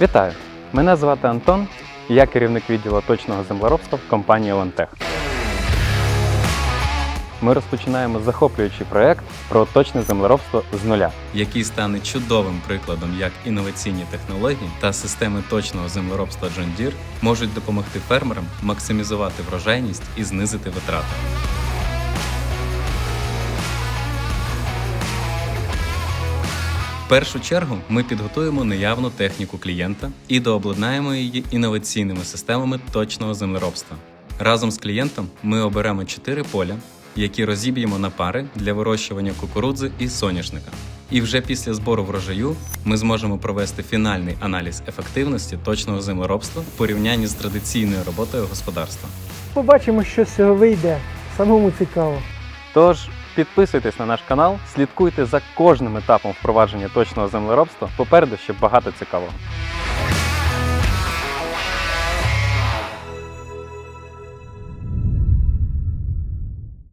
Вітаю! Мене звати Антон, я керівник відділу точного землеробства в компанії Лантех. Ми розпочинаємо захоплюючий проект про точне землеробство з нуля. який стане чудовим прикладом, як інноваційні технології та системи точного землеробства John Deere можуть допомогти фермерам максимізувати врожайність і знизити витрати. В першу чергу ми підготуємо наявну техніку клієнта і дообладнаємо її інноваційними системами точного землеробства. Разом з клієнтом ми оберемо чотири поля, які розіб'ємо на пари для вирощування кукурудзи і соняшника. І вже після збору врожаю ми зможемо провести фінальний аналіз ефективності точного землеробства в порівнянні з традиційною роботою господарства. Побачимо, що з цього вийде. Самому цікаво. Тож підписуйтесь на наш канал, слідкуйте за кожним етапом впровадження точного землеробства. Попереду ще багато цікавого.